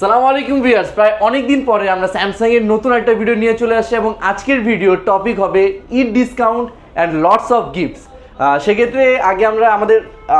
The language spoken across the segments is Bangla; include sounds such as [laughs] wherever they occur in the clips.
সালাম আলাইকুম ভিউয়ার্স। প্রায় অনেক দিন পরে আমরা স্যামসাং এর নতুন একটা ভিডিও নিয়ে চলে আসছি এবং আজকের ভিডিওর টপিক হবে it discount and lots of gifts সেক্ষেত্রে আগে আমরা আমাদের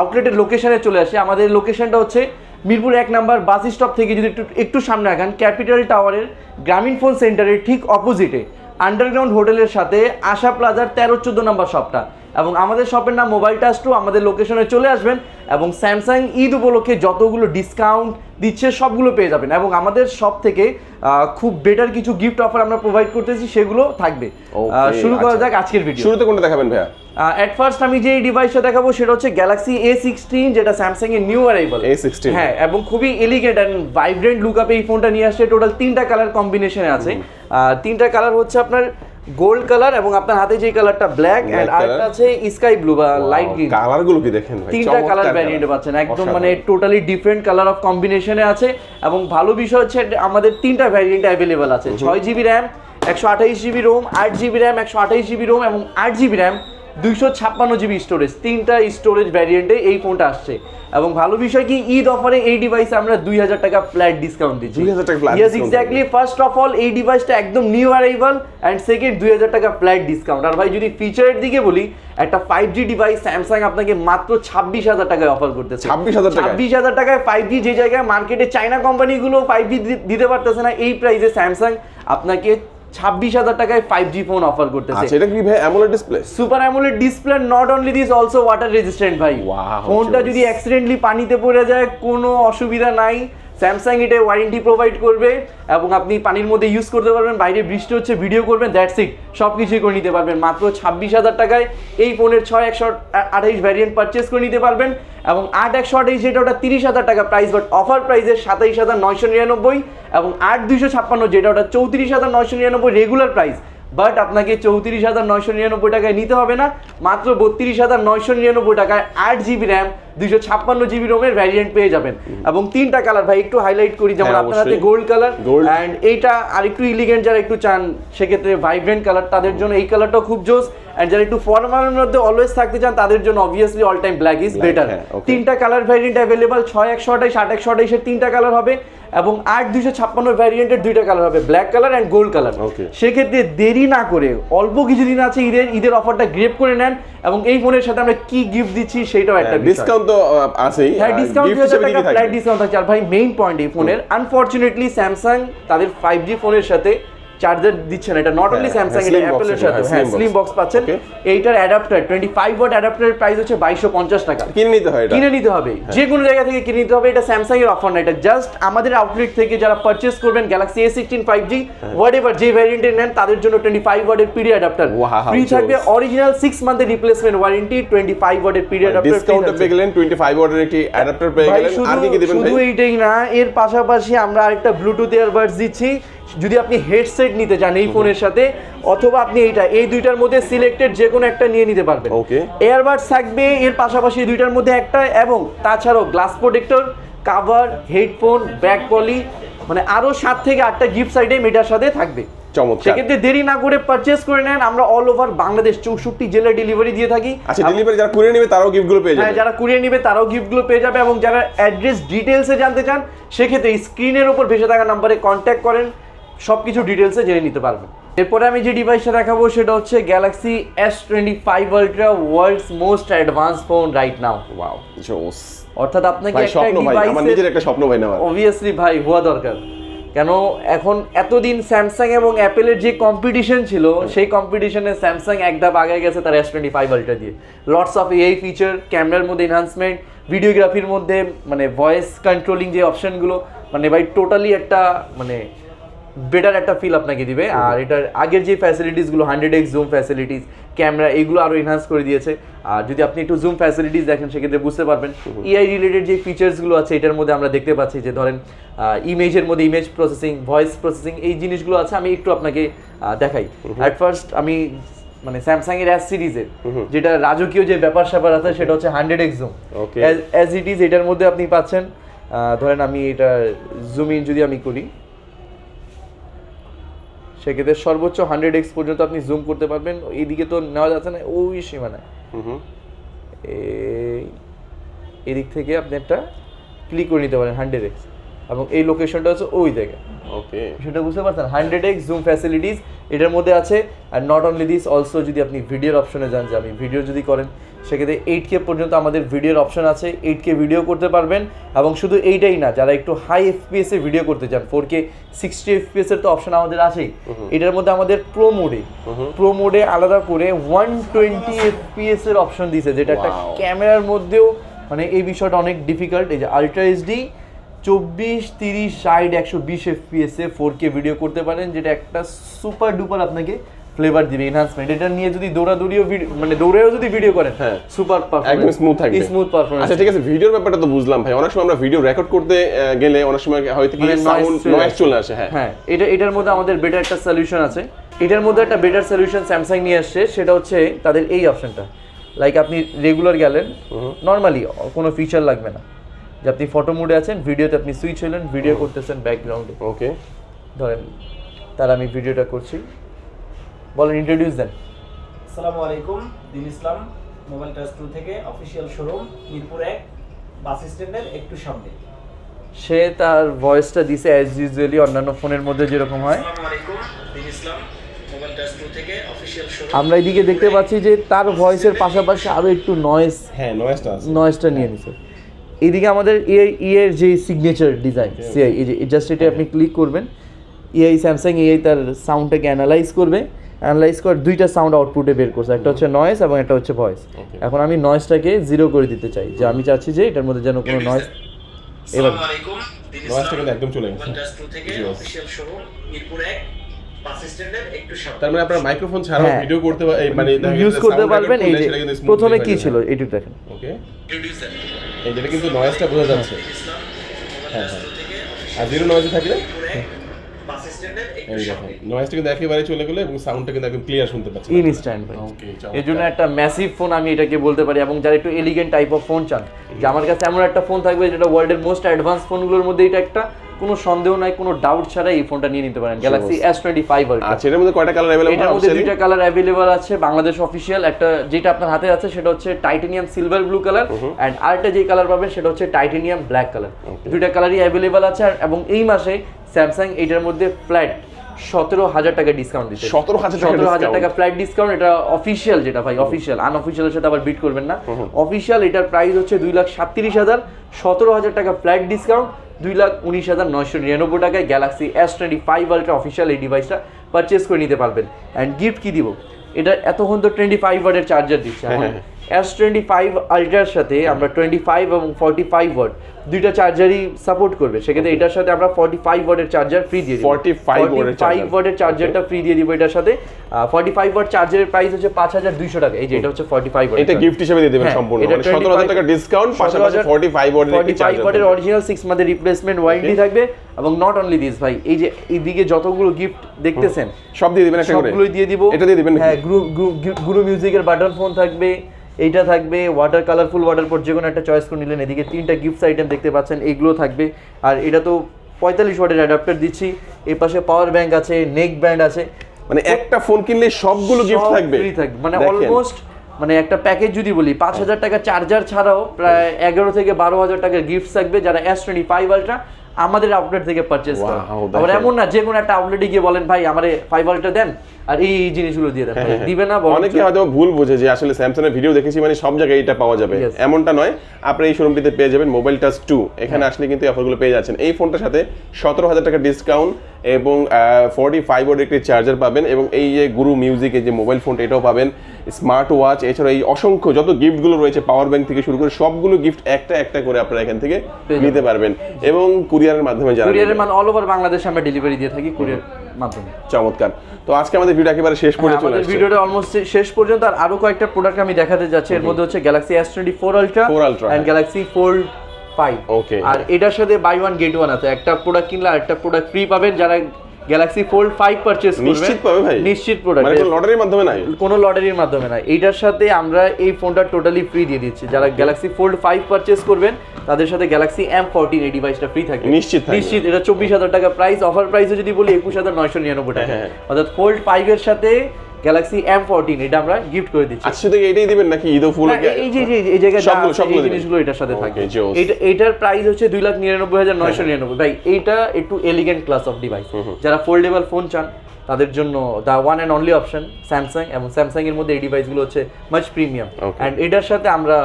আউটলেটের লোকেশানে চলে আসি। আমাদের লোকেশনটা হচ্ছে মিরপুর এক নাম্বার বাস স্টপ থেকে যদি একটু একটু সামনে আগান ক্যাপিটাল টাওয়ারের গ্রামীণ ফোন সেন্টারের ঠিক অপোজিটে আন্ডারগ্রাউন্ড হোটেলের সাথে আশা প্লাজার তেরো চোদ্দ নাম্বার শপটা এবং আমাদের শপের নাম মোবাইল টাচ টু আমাদের লোকেশনে চলে আসবেন। এবং স্যামসাং ঈদ উপলক্ষে যতগুলো ডিসকাউন্ট দিচ্ছে সবগুলো পেয়ে যাবেন। এবং আমাদের সব থেকে খুব বেটার কিছু গিফট অফার আমরা প্রোভাইড করতেছি সেগুলো থাকবে। শুরু করা আচ্ছা। যাক আজকের ভিডিও শুরুতে কোনটা দেখাবেন ভাইয়া? এট ফার্স্ট আমি যে ডিভাইসটা দেখাবো সেটা হচ্ছে গ্যালাক্সি এ সিক্সটিন যেটা স্যামসাং এর নিউ অ্যারাইভাল A16 হ্যাঁ এবং খুবই এলিগেন্ট অ্যান্ড ভাইব্রেন্ট লুক আপে এই ফোনটা নিয়ে আসছে। টোটাল তিনটা কালার কম্বিনেশনে আছে। তিনটা কালার হচ্ছে আপনার গোল্ড কালার এবং আপনার হাতে যে কালারটা ব্ল্যাক এন্ড। আরেকটা আছে স্কাই ব্লু বা লাইট গ্রিন কালারগুলো কি দেখেন ভাই? তিনটা কালার ভ্যারিয়েন্ট ভ্যারিয়েন্টে পাচ্ছেন। একদম মানে টোটালি ডিফারেন্ট কালার অফ কম্বিনেশনে আছে এবং ভালো বিষয় হচ্ছে আমাদের তিনটা ভ্যারিয়েন্ট অ্যাভেলেবেল আছে। ছয় জিবি র্যাম একশো আঠাইশ জিবি রোম আট জিবি র্যাম একশো আঠাইশ জিবি রোম এবং আট জিবি র্যাম দুইশো ছাপ্পান্ন জিবি স্টোরেজ তিনটা স্টোরেজ ভ্যারিয়েন্টে এই ফোনটা আসছে। এবং ভালো বিষয় কি ঈদ অফারে এই ডিভাইসে আমরা দুই হাজার টাকা ফ্ল্যাট ডিসকাউন্ট দিচ্ছি। 2000 টাকা flat yes exactly first of all এই ডিভাইসটা একদম নিউ অ্যারাইভাল অ্যান্ড সেকেন্ড দুই হাজার টাকা ফ্ল্যাট ডিসকাউন্ট আর ভাই যদি ফিচারের দিকে বলি একটা ফাইভ জি ডিভাইস স্যামসাং আপনাকে মাত্র ছাব্বিশ হাজার টাকায় অফার করতেছে। 26,000 টাকায়? ছাব্বিশ হাজার টাকায় ফাইভ জি যে জায়গায় মার্কেটে চাইনা কোম্পানিগুলো ফাইভ জি দিতে পারতেছে না এই প্রাইসে স্যামসাং আপনাকে ছাব্বিশ হাজার টাকায় ফাইভ জি ফোন অফার করতেছে। আচ্ছা এটা কি ভাই AMOLED display super AMOLED display not only this also water resistant ভাই। ফোনটা যদি অ্যাক্সিডেন্টলি পানিতে পড়ে যায় কোনো অসুবিধা নাই। স্যামসাং এটা ওয়ারেন্টি প্রোভাইড করবে এবং আপনি পানির মধ্যে ইউজ করতে পারবেন, বাইরে বৃষ্টি হচ্ছে ভিডিও করবেন দ্যাটস ইট সব কিছুই করে নিতে পারবেন। মাত্র ছাব্বিশ হাজার টাকায় এই ফোনের ছয় একশো আঠাইশ ভ্যারিয়েন্ট পারচেস করে নিতে পারবেন এবং আট একশো আঠাইশ যেটা ওটা তিরিশ হাজার টাকা প্রাইস বাট অফার প্রাইসে সাতাইশ হাজার নয়শো নিরানব্বই এবং আট, দুইশো ছাপ্পান্ন যেটা ওটা চৌত্রিশ হাজার নয়শো নিরানব্বই রেগুলার প্রাইস বাট আপনাকে চৌত্রিশ হাজার নয়শো নিরানব্বই টাকায় নিতে হবে না। মাত্র বত্রিশ হাজার নয়শো নিরানব্বই টাকায় আট জিবি র্যাম দুইশো ছাপ্পান্ন জিবি রোমের ভ্যারিয়েন্ট পেয়ে যাবেন। এবং তিনটা কালার ভাই একটু হাইলাইট করি যেমন হ্যাঁ, আপনার হাতে গোল্ড কালার। অ্যান্ড এইটা আর একটু ইলিগেন্ট যারা একটু চান সেক্ষেত্রে ভাইব্রেন্ট কালার তাদের জন্য এই কালারটাও খুব জোস। অ্যান্ড যারা একটু ফর্মালের মধ্যে অলওয়েজ থাকতে চান তাদের জন্য obviously all time black is better হ্যাঁ, তিনটা কালার ভ্যারিয়েন্ট অ্যাভেলেবল ছয় একশো আঠাইশ আট একশো আঠাইশের তিনটা কালার হবে এবং আট দুইশো ছাপ্পান্ন ভ্যারিয়েন্টের দুইটা কালার হবে black colour and gold colour. সেক্ষেত্রে দেরি না করে অল্প কিছুদিন আছে ঈদের ঈদের অফারটা গ্রেপ করে নেন এবং এই ফোনের সাথে আমরা কি গিফট দিচ্ছি সেটাও একটা ডিসকাউন্ট তো আহ, আছেই। হ্যাঁ ডিসকাউন্ট গিফট হিসেবে কি কি ফ্ল্যাট ডিসকাউন্ট থাকছে আর ভাই মেইন পয়েন্ট এই ফোনের আনফরচুনেটলি স্যামসাং তাদের ফাইভ জি ফোনের সাথে চার্জার দিচ্ছে না এটা নট অনলি হ্যাঁ, স্যামসাং হ্যাঁ, এটা অ্যাপেলের সাথে হ্যাঁ, হ্যাঁ স্লিম বক্স পাচ্ছেন। এইটার অ্যাডাপ্টার টোয়েন্টি ফাইভ ওয়াট অ্যাডাপ্টারের প্রাইস হচ্ছে বাইশশো পঞ্চাশ টাকা। কিনে নিতে হয় এটা। কিনে নিতে হবে। যে কোনো জায়গা থেকে কিনে নিতে হবে এটা স্যামসাং এর অফার না এটা জাস্ট আমাদের আউটলেট থেকে যারা পারচেস করবেন Galaxy A sixteen five G whatever যে ভ্যারিয়েন্টের নেন তাদের জন্য টোয়েন্টি ফাইভ ওয়ার্ডের পিডি অ্যাডাপ্টার ফ্রি থাকবে। অরিজিনাল সিক্স মান্থের রিপ্লেসমেন্ট ওয়ারেন্টি টোয়েন্টি ফাইভ ওয়ার্ডের পিডি অ্যাডাপ্টার ডিসকাউন্টে পেয়ে গেলেন 25 ওয়াটের একটি অ্যাডাপ্টার পেয়ে গেলেন। আর কি কি দিবেন শুধু এইটাই না এর পাশাপাশি আমরা আরেকটা ব্লুটুথ ইয়ারবাডস দিচ্ছি। যদি আপনি হেডসেট নিতে চান এই ফোনের সাথে অথবা আপনি এইটা এই দুইটার মধ্যে সিলেক্টেড যে কোনো একটা নিয়ে নিতে পারবেন। ওকে এয়ারবাডস থাকবে এর পাশাপাশি দুইটার মধ্যে একটা এবং তাছাড়াও glass protector cover headphone back poly মানে আরও সাত থেকে আটটা গিফট আইটেম এটার সাথে থাকবে। চমৎকার। সেক্ষেত্রে দেরি না করে পারচেস করে নেন আমরা অল ওভার বাংলাদেশ চৌষট্টি জেলায় ডেলিভারি দিয়ে থাকি। আচ্ছা ডেলিভারি যারা কুরিয়ার নেবে তারাও গিফটগুলো পেয়ে হ্যাঁ যাবে। যারা কুরিয়ার নিবে তারাও গিফটগুলো পেয়ে যাবে এবং যারা অ্যাড্রেস ডিটেলসে জানতে চান সেক্ষেত্রে স্ক্রিনের উপর ভেসে থাকা নাম্বারে কন্ট্যাক্ট করেন। সব কিছু ডিটেলসে জেনে নিতে পারবেন। এরপরে আমি যে ডিভাইসটা দেখাবো সেটা হচ্ছে Galaxy S twenty five ultra world's most advance phone right now wow জোস অর্থাৎ আপনাকে ভাই একটা স্বপ্ন ভাই আমার নিজের একটা স্বপ্ন ভাই নেওয়ার। অবভিয়াসলি ভাই হওয়া দরকার। কেন এখন এতদিন স্যামসাং এবং অ্যাপেলের যে কম্পিটিশন ছিল সেই কম্পিটিশনে স্যামসাং এক ধাপ আগে গেছে তার এস টোয়েন্টি ফাইভ আলট্রা দিয়ে। লটস অফ এই ফিচার ক্যামেরার মধ্যে এনহান্সমেন্ট ভিডিওগ্রাফির মধ্যে মানে ভয়েস কন্ট্রোলিং যে অপশনগুলো মানে ভাই টোটালি একটা মানে বেটার একটা ফিল আপনাকে দিবে। আর এটার আগের যে ফ্যাসিলিটিসগুলো hundred X zoom facilities camera এগুলো আরও এনহান্স করে দিয়েছে। আর যদি আপনি একটু জুম ফ্যাসিলিটিস দেখেন সেক্ষেত্রে বুঝতে পারবেন এআই রিলেটেড যে ফিচার্সগুলো আছে এটার মধ্যে আমরা দেখতে পাচ্ছি যে ধরেন ইমেজের মধ্যে ইমেজ প্রসেসিং ভয়েস প্রসেসিং এই জিনিসগুলো আছে আমি একটু আপনাকে দেখাই। অ্যাট ফার্স্ট আমি মানে স্যামসাং এর অ্যাস সিরিজের যেটা রাজকীয় যে ব্যাপার স্যাপার আছে সেটা হচ্ছে hundred X zoom. As it is এটার মধ্যে আপনি পাচ্ছেন ধরেন আমি এটা জুম ইন যদি আমি করি সেক্ষেত্রে সর্বোচ্চ হান্ড্রেড এক্স পর্যন্ত আপনি জুম করতে পারবেন। এইদিকে তো নেওয়া যাচ্ছে না ওই সীমানায়। এদিক থেকে আপনি একটা ক্লিক করে নিতে পারেন হান্ড্রেড এক্স এবং এই লোকেশনটা হচ্ছে ওই জায়গায় ওকে সেটা বুঝতে পারছেন? হান্ড্রেড এক্স জুম ফ্যাসিলিটিস এটার মধ্যে আছে আর নট অনলি দিস অলসো যদি আপনি ভিডিওর অপশনে যান যে আমি ভিডিও যদি করেন সেক্ষেত্রে এইট কে পর্যন্ত আমাদের ভিডিওর অপশন আছে এইট কে ভিডিও করতে পারবেন এবং শুধু এইটাই না যারা একটু হাই এফপিএস এ ভিডিও করতে চান ফোর কে সিক্সটি এফপিএস এর তো অপশন আমাদের আছেই এটার মধ্যে আমাদের প্রো মোডে প্রো মোডে আলাদা করে ওয়ান টোয়েন্টি এফপিএস এর অপশন দিয়েছে যেটা একটা ক্যামেরার মধ্যেও মানে এই বিষয়টা অনেক ডিফিকাল্ট এই যে আলট্রা এইচডি চব্বিশ তিরিশ ষাট একশো বিশ এফপিএস এ ফোর কে ভিডিও করতে পারেন যেটা একটা সুপার ডুপার আপনাকে ফ্লেভার দিবে এনহান্সমেন্ট এটা নিয়ে যদি দৌড়াদৌড়িও মানে দৌড়েও যদি ভিডিও করেন হ্যাঁ। সুপার একদম স্মুথ থাকবে। স্মুথ পারফরমেন্স আচ্ছা ঠিক আছে ভিডিওর ব্যাপারটা তো বুঝলাম ভাই। অনেক সময় আমরা ভিডিও রেকর্ড করতে গেলে অনেক সময় হয়তো কি মানে সাউন্ড চলে নয়েজ। চলে আসে হ্যাঁ। হ্যাঁ এটা এটার মধ্যে আমাদের বেটার একটা সলিউশন আছে। এটার মধ্যে একটা বেটার সলিউশন স্যামসাং নিয়ে আসছে সেটা হচ্ছে তাদের এই অপশনটা লাইক আপনি রেগুলার গেলেন নর্মালি কোনো ফিচার লাগবে না। যে আপনি ফটো মোডে আছেন ভিডিওতে আপনি সুইচ হলেন ভিডিও করতেছেন ব্যাকগ্রাউন্ডে ওকে ধরেন তার আমি ভিডিওটা করছি। বলেন ইন্ট্রোডিউস দেন আসসালামু আলাইকুম Din Islam mobile touch two থেকে অফিসিয়াল শোরুম মিরপুর এক বাস স্ট্যান্ডের একটু সামনে। সে তার ভয়েসটা দিছে অ্যাজ ইউজুয়ালি অন্যান্য ফোনের মধ্যে যেরকম হয়। আসসালামু আলাইকুম Din Islam mobile touch two থেকে অফিসিয়াল শোরুম আমরা এদিকে দেখতে পাচ্ছি যে তার ভয়েসের পাশাপাশি আরও একটু নয়েজ হ্যাঁ নয়েজটা আছে। নয়েজটা নিয়ে নিছে। এইদিকে আমাদের ইয়ে ইয়ের যে সিগনেচার ডিজাইন সিআই এই যে জাস্ট এটা আপনি ক্লিক করবেন। ইআই স্যামসাং ইআই তার সাউন্ডটাকে অ্যানালাইজ করবে। অ্যানালাইজ করে দুইটা সাউন্ড আউটপুটে বের করছে। একটা হচ্ছে নয়েস এবং একটা হচ্ছে ভয়েস এখন আমি নয়েসটাকে জিরো করে দিতে চাই। যে আমি চাচ্ছি যে এটার মধ্যে যেন কোনো নয়েস এবার আসসালামু আলাইকুম দিন কিন্তু একদম চলে গেছে। তার মানে আপনার মাইক্রোফোন ছাড়াও হ্যাঁ। ভিডিও করতে মানে ইউজ করতে পারবেন এই যে কিন্তু প্রথমে কি ছিল? দেখেন। ওকে ইন্ট্রোডিউসার এই যেটা কিন্তু নয়েজটা বোঝা যাচ্ছে। হ্যাঁ, টাচ হ্যাঁ। থেকে আর জিরো নয়েজে থাকলে? নয়েজটা কিন্তু একেবারে চলে গেলে এবং সাউন্ডটা কিন্তু একদম ক্লিয়ার শুনতে ইনস্ট্যান্ট জন্য একটা ম্যাসিভ ফোন আমি এটাকে বলতে পারি এবং যারা একটু এলিগেন্ট টাইপ অফ ফোন চান যে আমার কাছে এমন একটা ফোন থাকবে যেটা ওয়ার্ল্ডের মোস্ট অ্যাডভান্স ফোনগুলোর মধ্যে এটা একটা কোনো সন্দেহ নাই কোনো ডাউট ছাড়া এই ফোনটা নিয়ে নিতে পারেন গ্যালাক্সি এস টোয়েন্টি ফাইভ আচ্ছা এটার মধ্যে কয়টা কালার अवेलेबल এটার মধ্যে দুইটা কালার অ্যাভেলেবল আছে বাংলাদেশ অফিসিয়াল একটা যেটা আপনার হাতে আছে সেটা হচ্ছে titanium silver blue colour and আরেকটা যে কালার পাবেন সেটা হচ্ছে টাইটেনিয়াম ব্ল্যাক কালার দুইটা কালারই অ্যাভেলেবল আছে আর- এবং এই মাসে স্যামসাং এটার মধ্যে ফ্ল্যাট সতেরো হাজার টাকা ডিসকাউন্ট দিচ্ছে 17,000 টাকা সতেরো হাজার discount? টাকা ফ্ল্যাট ডিসকাউন্ট এটা অফিসিয়াল যেটা ভাই অফিসিয়াল আনঅফিসিয়ালের সাথে আবার বিট করবেন না অফিসিয়াল এটার প্রাইস হচ্ছে দুই লাখ সাতত্রিশ হাজার সতেরো হাজার টাকা ফ্ল্যাট ডিসকাউন্ট দুই লাখ উনিশ হাজার নয়শো নিরানব্বই টাকায় Galaxy S twenty five ultra official এই ডিভাইসটা পারচেস করে নিতে পারবেন। অ্যান্ড গিফট কী দিব? এটা এতক্ষণ তো টোয়েন্টি ফাইভ ওয়ার্ডের চার্জার দিচ্ছে। [laughs] এস টোয়েন্টি ফাইভ আলট্রার সাথে আমরা টোয়েন্টি ফাইভ এবং ফর্টি ফাইভ ওয়ার্ড দুইটা চার্জারই সাপোর্ট করবে। সেক্ষেত্রে এটার সাথে আমরা ফর্টি ফাইভ ওয়ার্ডের চার্জার ফ্রি দিয়ে 45 watt এর ফাইভ। ওয়ার্ডের চার্জারটা ফ্রি দিয়ে দিব এটার সাথে। ফর্টি ফাইভ ওয়াট চার্জারের প্রাইস হচ্ছে পাঁচ হাজার দুইশো টাকা। এই যে এটা হচ্ছে ফর্টি ফাইভ এটা গিফট হিসেবে দিয়ে দিবেন সম্পূর্ণ। মানে 17000 টাকা ডিসকাউন্ট পাশাপাশি 45 ওয়াটের একটি চার্জার ওয়াটের অরিজিনাল সিক্স মান্থের রিপ্লেসমেন্ট ওয়ারেন্টি থাকবে। এবং নট অনলি দিস ভাই এই যে এইদিকে যতগুলো গিফট দেখতেছেন সব দিয়ে দিবেন সবগুলোই দিয়ে দিব। এটা দিয়ে দিবেন হ্যাঁ গ্রু- গুরু মিউজিকের বাটন ফোন থাকবে। এইটা থাকবে ওয়াটার কালারফুল ওয়াটার পর যে কোনো একটা চয়েস করে নিলেন। এদিকে তিনটা গিফটস আইটেম দেখতে পাচ্ছেন এগুলো থাকবে। আর এটা তো পঁয়তাল্লিশ ওয়াটের অ্যাডাপ্টার দিচ্ছি। এই পাশে পাওয়ার ব্যাংক আছে নেক ব্যান্ড আছে। মানে একটা ফোন কিনলে সবগুলো গিফট থাকবে। থাকবে। মানে অলমোস্ট মানে একটা প্যাকেজ যদি বলি পাঁচ হাজার টাকা চার্জার ছাড়াও প্রায় এগারো থেকে বারো হাজার টাকার গিফট থাকবে। যারা এস টোয়েন্টি ফাইভ আলট্রা আমাদের আউটলেট থেকে পারচেজ করেন আবার এমন না যে কোনো একটা আউটলেটে গিয়ে বলেন ভাই আমারে ফাইবারটা দেন আর এই জিনিসগুলো দিয়ে দেন। ভাই, দিবে না হ্যাঁ, অনেকে হয়তো ভুল বোঝে যে আসলে স্যামসাং এর ভিডিও দেখেছি মানে সব জায়গায় এটা পাওয়া যাবে। এমনটা নয়। আপনি এই শোরুমটিতে পেয়ে যাবেন মোবাইল টাচ টু এখানে আসলে কিন্তু অফারগুলো পেয়ে যাচ্ছেন। এই ফোনটার সাথে সতেরো হাজার টাকা ডিসকাউন্ট এবং ফর্টি ফাইভ ওয়ার্ড একটি চার্জার পাবেন এবং এই যে গুরু মিউজিক এই যে মোবাইল ফোনটা এটাও পাবেন। স্মার্ট ওয়াচ এছাড়া এই অসংখ্য যত গিফটগুলো রয়েছে পাওয়ার ব্যাংক থেকে শুরু করে সবগুলো গিফট একটা একটা করে আপনারা এখান থেকে নিতে পারবেন এবং কুরিয়ারের মাধ্যমে যারা কুরিয়ারের। মান অল ওভার বাংলাদেশে আমরা ডেলিভারি দিয়ে থাকি কুরিয়ার মাধ্যমে। চমৎকার। তো আজকে আমাদের ভিডিও একেবারে শেষ পর্যন্ত চলে আসছে। ভিডিওটা অলমোস্ট শেষ পর্যন্ত। আর আরও কয়েকটা প্রোডাক্ট আমি দেখাতে যাচ্ছি। এর মধ্যে হচ্ছে Galaxy S twenty four ultra 4 Ultra, হ্যাঁ। Galaxy fold five Okay. আর এটার সাথে বাই ওয়ান গেট ওয়ান আছে। একটা প্রোডাক্ট কিনলে আরেকটা প্রোডাক্ট ফ্রি পাবেন যারা গ্যালাক্সি ফোল্ড ফাইভ পারচেস নিশ্চিত পাবে ভাই। নিশ্চিত প্রোডাক্ট মানে লটারির মাধ্যমে নাই। কোনো লটারির মাধ্যমে না এইটার সাথে আমরা এই ফোনটা টোটালি ফ্রি দিয়ে দিচ্ছি। যারা গ্যালাক্সি ফোল্ড ফাইভ পারচেস করবেন তাদের সাথে গ্যালাক্সি এম ফোরটিন এই ডিভাইসটা ফ্রি থাকবে নিশ্চিত নিশ্চিত এটা চব্বিশ হাজার টাকা প্রাইস অফার প্রাইসে যদি বলি একুশ হাজার নয়শো নিরানব্বই টাকা। হ্যাঁ, হ্যাঁ। অর্থাৎ ফোল্ড ফাইভ এর সাথে গ্যালাক্সি এম ফোরটিন এটা আমরা গিফট করে দিচ্ছি। আজকে থেকে এটাই দিবেন নাকি ঈদ ফুল এই যে এই জায়গায় সবগুলো সবগুলো জিনিসগুলো এটার সাথে Joss. এটা এটার প্রাইস হচ্ছে দুই লাখ নিরানব্বই হাজার নয়শো নিরানব্বই। ভাই এইটা একটু এলিগেন্ট ক্লাস অফ ডিভাইস যারা ফোল্ডেবল ফোন চান তাদের জন্য the one and only option Samsung এবং স্যামসাং এর মধ্যে এই ডিভাইসগুলো হচ্ছে মাচ প্রিমিয়াম অ্যান্ড এটার সাথে আমরা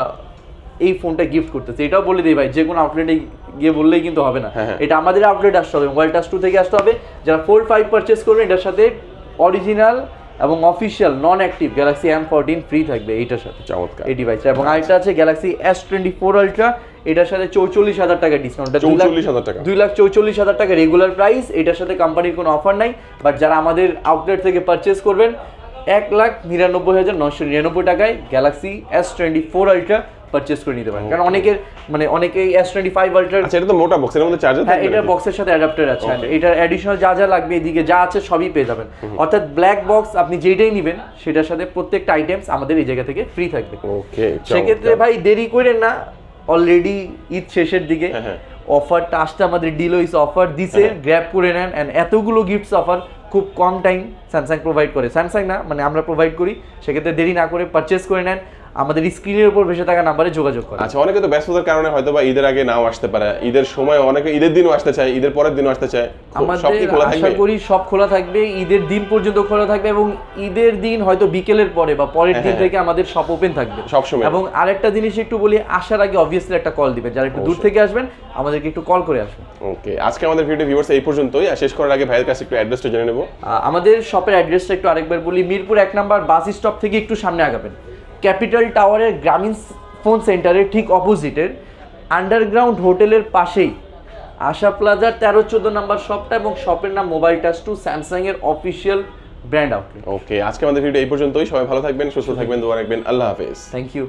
এই ফোনটা গিফট করতেছি। এটাও বলে দিই ভাই যে কোনো আউটলেটে গিয়ে বললেই কিন্তু হবে না। হ্যাঁ, হ্যাঁ। এটা আমাদের আউটলেট আসতে হবে মোবাইল টাচ টু থেকে আসতে হবে। যারা ফোর ফাইভ পারচেস করবেন এটার সাথে অরিজিনাল এবং official non active Galaxy M fourteen free থাকবে এইটার সাথে। চমৎকার। এই ডিভাইসটা এবং আরেকটা আছে Galaxy S twenty four ultra এটার সাথে চৌচল্লিশ হাজার টাকা ডিসকাউন্ট 44,000 টাকা। দুই লাখ চৌচল্লিশ হাজার টাকা রেগুলার প্রাইস এটার সাথে কোম্পানির কোনো অফার নাই। বাট যারা আমাদের আউটলেট থেকে পারচেস করবেন এক লাখ নিরানব্বই হাজার নশো নিরানব্বই টাকায় Galaxy S twenty four ultra purchase করে নিতে পারেন। কারণ অনেকের মানে অনেকেই এস টোয়েন্টি ফাইভ আচ্ছা এটা তো মোটা বক্স এর মধ্যে চার্জার হ্যাঁ এটা বক্সের সাথে অ্যাডাপ্টার আছে. এটার অ্যাডিশনাল যা যা লাগবে এদিকে যা আছে সবই পেয়ে যাবেন। অর্থাৎ ব্ল্যাক বক্স আপনি যেটাই নেবেন সেটার সাথে প্রত্যেকটা আইটেমস আমাদের এই জায়গা থেকে ফ্রি থাকবে। ওকে সেক্ষেত্রে ভাই দেরি করেন না। অলরেডি ঈদ শেষের দিকে। হ্যাঁ, হ্যাঁ। অফারটা আসতে আমাদের অফার দিছে হ্যাঁ। গ্র্যাব করে নেন। এন্ড এতগুলো গিফটস অফার খুব কম টাইম স্যামসাং প্রোভাইড করে। স্যামসাং না মানে আমরা প্রোভাইড করি। সেক্ষেত্রে দেরি না করে পারচেস করে নেন। আমাদের স্ক্রিনের উপর ভেসে থাকা নাম্বারে যোগাযোগ করেন। আচ্ছা অনেকে তো ব্যস্ততার কারণে হয়তো বা ঈদের আগে নাও আসতে পারে। ঈদের সময় অনেকে ঈদের দিনও আসতে চায় ঈদের পরের দিনও আসতে চায়। সব আমাদের আশা করি সব খোলা থাকবে ঈদের দিন পর্যন্ত খোলা থাকবে এবং ঈদের দিন হয়তো বিকেলের পরে বা পরের দিন হ্যাঁ, থেকে আমাদের শপ ওপেন থাকবে। সবসময়। এবং আরেকটা জিনিস একটু বলি আসার আগে অবভিয়াসলি একটা কল দিবেন। যারা একটু দূর থেকে আসবেন আমাদেরকে একটু কল করে আসবেন। ওকে আজকে আমাদের ভিডিও ভিউয়ার্স এই পর্যন্তই। আর শেষ করার আগে ভাইয়ের কাছে একটু অ্যাড্রেসটা জেনে নেব। আমাদের শপের অ্যাড্রেসটা একটু আরেকবার বলি। মিরপুর এক নাম্বার বাস স্টপ থেকে একটু সামনে আগাবেন। ক্যাপিটাল টাওয়ারের গ্রামীণ ফোন সেন্টারের ঠিক অপোজিটের আন্ডারগ্রাউন্ড হোটেলের পাশেই। আশা প্লাজার তেরো চোদ্দ নাম্বার শপটা এবং শপের নাম মোবাইল টাচ টু স্যামসাংয়ের অফিসিয়াল ব্র্যান্ড আউটলেট। ওকে আজকে আমাদের ভিডিও এই পর্যন্তই। সবাই ভালো থাকবেন সুস্থ থাকবেন দোয়া রাখবেন। আল্লাহ হাফেজ। Thank you